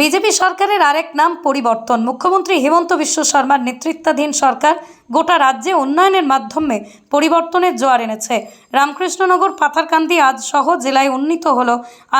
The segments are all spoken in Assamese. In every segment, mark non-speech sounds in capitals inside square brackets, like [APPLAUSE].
বিজেপি সরকারের আরেক নাম পরিবর্তন। মুখ্যমন্ত্রী হেমন্ত বিশ্ব শর্মার নেতৃত্বাধীন সরকার গোটা রাজ্যে উন্নয়নের মাধ্যমে পরিবর্তনের জোয়ার এনেছে। রামকৃষ্ণনগর, পাথারকান্দি আজ সহ জেলায় উন্নীত হল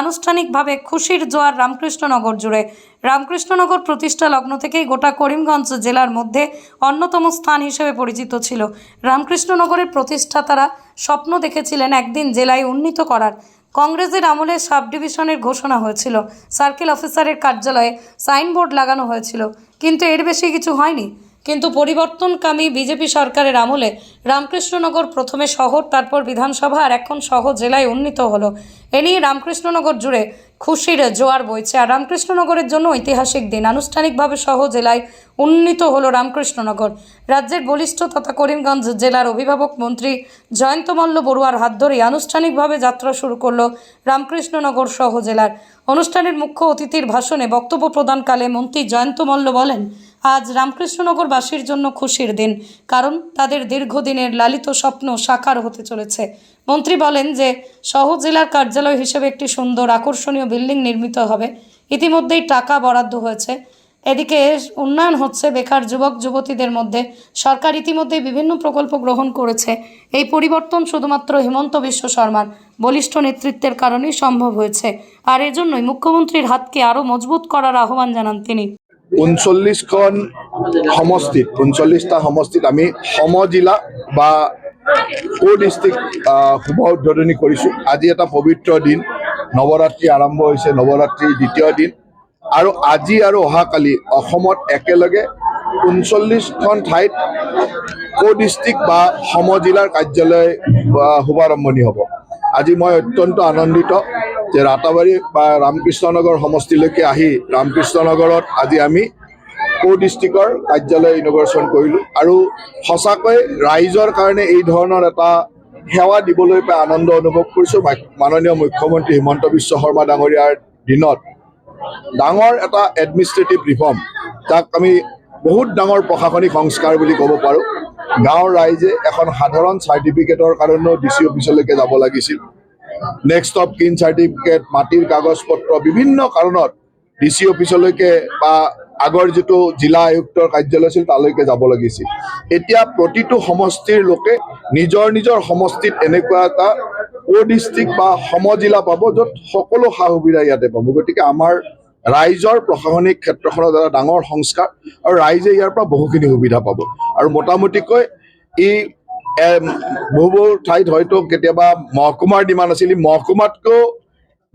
আনুষ্ঠানিকভাবে খুশির জোয়ার রামকৃষ্ণনগর জুড়ে। রামকৃষ্ণনগর প্রতিষ্ঠা লগ্ন থেকেই গোটা করিমগঞ্জ জেলার মধ্যে অন্যতম স্থান হিসেবে পরিচিত ছিল। রামকৃষ্ণনগরের প্রতিষ্ঠাতারা স্বপ্ন দেখেছিলেন একদিন জেলায় উন্নীত করার। কংগ্রেসের আমলে সাব ডিভিশনের ঘোষণা হয়েছিল। সার্কেল অফিসারের কার্যালয়ে সাইনবোর্ড লাগানো হয়েছিল। কিন্তু এর বেশি কিছু হয়নি। কিন্তু পরিবর্তনকামী বিজেপি সরকারের আমলে রামকৃষ্ণনগর প্রথমে শহর, তারপর বিধানসভা, আর এখন সহ জেলায় উন্নীত হলো। এ নিয়ে রামকৃষ্ণনগর জুড়ে খুশির জোয়ার বইছে। আর রামকৃষ্ণনগরের জন্য ঐতিহাসিক দিন। আনুষ্ঠানিকভাবে সহ জেলায় উন্নীত হল রামকৃষ্ণনগর। রাজ্যের বলিষ্ঠ তথা করিমগঞ্জ জেলার অভিভাবক মন্ত্রী জয়ন্ত মল্ল বড়ুয়ার হাত ধরেই আনুষ্ঠানিকভাবে যাত্রা শুরু করল রামকৃষ্ণনগর সহ জেলার। অনুষ্ঠানের মুখ্য অতিথির ভাষণে বক্তব্য প্রদানকালে মন্ত্রী জয়ন্ত মল্ল বলেন আজ রামকৃষ্ণনগরবাসীর জন্য খুশির দিন, কারণ তাদের দীর্ঘদিনের লালিত স্বপ্ন সাকার হতে চলেছে। মন্ত্রী বলেন যে সহ জেলার কার্যালয় হিসেবে একটি সুন্দর আকর্ষণীয় বিল্ডিং নির্মিত হবে। ইতিমধ্যেই টাকা বরাদ্দ হয়েছে। এদিকে উন্নয়ন হচ্ছে বেকার যুবক, যুবতীদের মধ্যে। সরকার ইতিমধ্যেই বিভিন্ন প্রকল্প গ্রহণ করেছে। এই পরিবর্তন শুধুমাত্র হিমন্ত বিশ্ব শর্মার বলিষ্ঠ নেতৃত্বের কারণেই সম্ভব হয়েছে। আর এজন্যই মুখ্যমন্ত্রীর হাতকে আরও মজবুত করার আহ্বান জানান তিনি। ঊনচল্লিছখন সমষ্টিত ঊনচল্লিছটা সমষ্টিত আমি সমজিলা বা কো ডিষ্ট্ৰিক্ট শুভ উদ্বোধনী কৰিছোঁ। আজি এটা পবিত্ৰ দিন নৱৰাত্ৰি আৰম্ভ হৈছে নৱৰাত্ৰিৰ দ্বিতীয় দিন। আৰু আজি আৰু অহাকালি অসমত একেলগে ঊনচল্লিছখন ঠাইত কো ডিষ্ট্ৰিক্ট বা সমজিলাৰ কাৰ্যালয় শুভাৰম্ভণি হ'ব। আজি মই অত্যন্ত আনন্দিত। যে ৰাতাবাৰী বা ৰামকৃষ্ণনগৰ সমষ্টিলৈকে আহি ৰামকৃষ্ণনগৰত আজি আমি কো ডিষ্ট্ৰিক্টৰ কাৰ্যালয় ইনগ্ৰেশ্যন কৰিলোঁ। আৰু সঁচাকৈ ৰাইজৰ কাৰণে এই ধৰণৰ এটা সেৱা দিবলৈ পাই আনন্দ অনুভৱ কৰিছোঁ। মাননীয় মুখ্যমন্ত্ৰী হিমন্ত বিশ্ব শৰ্মা ডাঙৰীয়াৰ দিনত। ডাঙৰ এটা এডমিনিষ্ট্ৰেটিভ ৰিফৰ্ম যাক আমি বহুত ডাঙৰ প্ৰশাসনিক সংস্কাৰ বুলি ক'ব পাৰোঁ। গাঁৱৰ ৰাইজে এখন সাধাৰণ চাৰ্টিফিকেটৰ কাৰণেও ডি চি অফিচলৈকে যাব লাগিছিল। নেক্সট অফ কিন চাৰ্টিফিকেট মাটিৰ কাগজ পত্ৰ বিভিন্ন কাৰণত ডি চি অফিচলৈকে বা আগৰ যিটো জিলা আয়ুক্তৰ কাৰ্যালয় আছিল তালৈকে যাব লাগিছিল। এতিয়া প্ৰতিটো সমষ্টিৰ লোকে নিজৰ নিজৰ সমষ্টিত এনেকুৱা এটা কো ডিষ্ট্ৰিক্ট বা সমজিলা পাব য'ত সকলো সা সুবিধা ইয়াতে পাব। গতিকে আমাৰ ৰাইজৰ প্ৰশাসনিক ক্ষেত্ৰখনত এটা ডাঙৰ সংস্কাৰ আৰু ৰাইজে ইয়াৰ পৰা বহুখিনি সুবিধা পাব। আৰু মোটামুটিকৈ ই এম, বহু বহু ঠাইত হয়তো কেতিয়াবা মহকুমাৰ ডিমাণ্ড আছিল মহকুমাতকৈও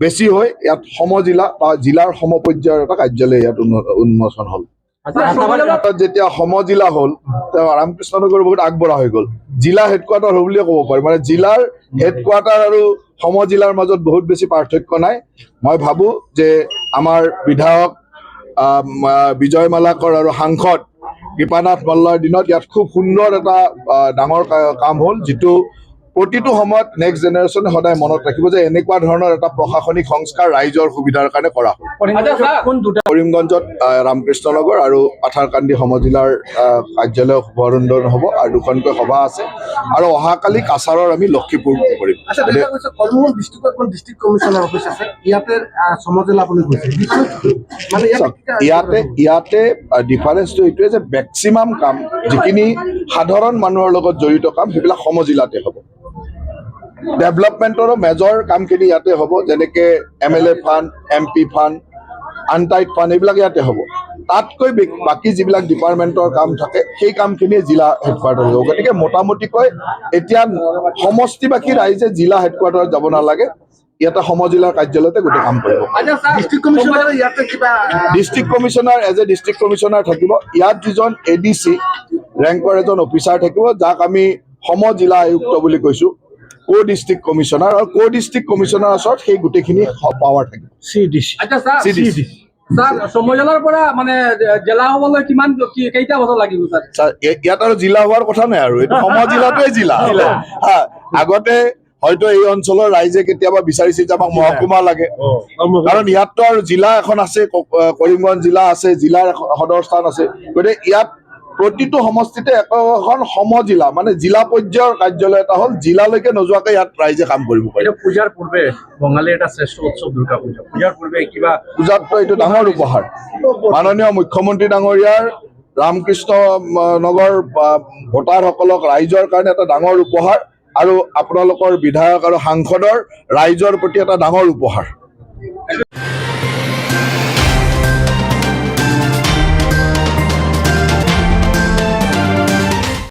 বেছি হৈ ইয়াত সমজিলা বা জিলাৰ সমপৰ্যায়ৰ এটা কাৰ্যালয় ইয়াত উন্মোচন হ'ল। যেতিয়া সমজিলা হ'ল তেওঁ ৰামকৃষ্ণনগৰ বহুত আগবঢ়া হৈ গ'ল। জিলা হেডকোৱাৰ্টাৰ হ'ল বুলিয়ে ক'ব পাৰি। মানে জিলাৰ হেডকোৱাৰ্টাৰ আৰু সমজিলাৰ মাজত বহুত বেছি পাৰ্থক্য নাই। মই ভাবোঁ যে আমাৰ বিধায়ক বিজয় মালাকৰ আৰু সাংসদ কৃপানাথ মল্লৰ দিনত ইয়াত খুব সুন্দৰ এটা ডাঙৰ কাম হ'ল যিটো প্ৰতিটো সময়ত নেক্সট জেনেৰেশ্যনে সদায় মনত ৰাখিব যে এনেকুৱা ধৰণৰ এটা প্ৰশাসনিক সংস্কাৰ ৰাইজৰ সুবিধাৰ কাৰণে কৰা হ'ল। কোন দুটা? কৰিমগঞ্জত আহ, ৰামকৃষ্ণনগৰ আৰু পাথাৰকান্দি সমজিলাৰ কাৰ্যালয় শুভাৰম্ভন হ'ব আৰু দুখনকৈ সভা আছে। আৰু অহাকালি কাছাৰৰ আমি লক্ষীপুৰ কৰিম। আচ্ছা দেখা গৈছে কৰ্মমূল ডিষ্ট্ৰিক্টত এখন ডিষ্ট্ৰিক্ট কমিশ্যনাৰ অফিচ আছে? ইয়াতে সমজিলা আপুনি কৈছে মানে ইয়াতে চাওক, ইয়াতে ইয়াতে ডিফাৰেঞ্চটো এইটোৱে যে মেক্সিমাম কাম যিখিনি সাধাৰণ মানুহৰ লগত জড়িত কাম সেইবিলাক সমজিলাতে হ'ব। ডেভেলপমেণ্টৰো মেজৰ কামখিনি ইয়াতে হ'ব যেনেকে M L A fund M P fund untied fund এইবিলাক ইয়াতে হ'ব। তাতকৈ বাকী যিবিলাক ডিপাৰ্টমেণ্টৰ কাম থাকে সেই কামখিনি জিলা হেডকোৱাৰ্টাৰ হ'ব। গতিকে মোটামুটিকৈ এতিয়া সমষ্টিবাসী ৰাইজে জিলা হেডকোৱাৰ্টাৰত যাব নালাগে। ইয়াতে সমজিলাৰ কাৰ্যালয়তে গোটেই কাম কৰিব। ডিষ্ট্ৰিক্ট কমিশ্যনাৰে এজ এ ডিষ্ট্ৰিক্ট কমিশ্যনাৰ থাকিব। ইয়াত যিজন এ ডি চি ৰেংকৰ এজন অফিচাৰ থাকিব যাক আমি সম জিলা আয়ুক্ত বুলি কৈছোঁ। কো ডিষ্ট্ৰিক্ট কমিশ্যনাৰ আৰু কো ডিষ্ট্ৰিক্ট কমিশ্যনাৰ ওচৰত সেই গোটেইখিনি পাৱাৰ থাকিব। আচ্ছা মানে লাগিব ছাৰ ছাৰ, ইয়া- ইয়াত আৰু জিলা হোৱাৰ কথা নাই আৰু এইটো সম জিলাটোৱে [LAUGHS] জিলা। হা আগতে হয়তো এই অঞ্চলৰ ৰাইজে কেতিয়াবা বিচাৰিছিল যে আমাক মহকুমা লাগে। কাৰণ ইয়াততো আৰু জিলা এখন আছে কৰিমগঞ্জ জিলা আছে জিলাৰ এখন সদৰ স্থান আছে। গতিকে ইয়াত প্ৰতিটো সমষ্টিতে একোখন সমজিলা মানে জিলা পৰ্যায়ৰ কাৰ্যালয় এটা হ'ল জিলালৈকে নোযোৱাকৈ ইয়াত ৰাইজে কাম কৰিব পাৰে। এটা পূজাৰ পূৰ্বে বঙালীৰ এটা শ্ৰেষ্ঠ উৎসৱ দুৰ্গা পূজা। পূজাৰ পূৰ্বে কিবা পূজাততো এইটো ডাঙৰ উপহাৰ। মাননীয় মুখ্যমন্ত্ৰী ডাঙৰীয়াৰ ৰামকৃষ্ণ নগৰ ভোটাৰসকলক ৰাইজৰ কাৰণে এটা ডাঙৰ উপহাৰ আৰু আপোনালোকৰ বিধায়ক আৰু সাংসদৰ ৰাইজৰ প্ৰতি এটা ডাঙৰ উপহাৰ।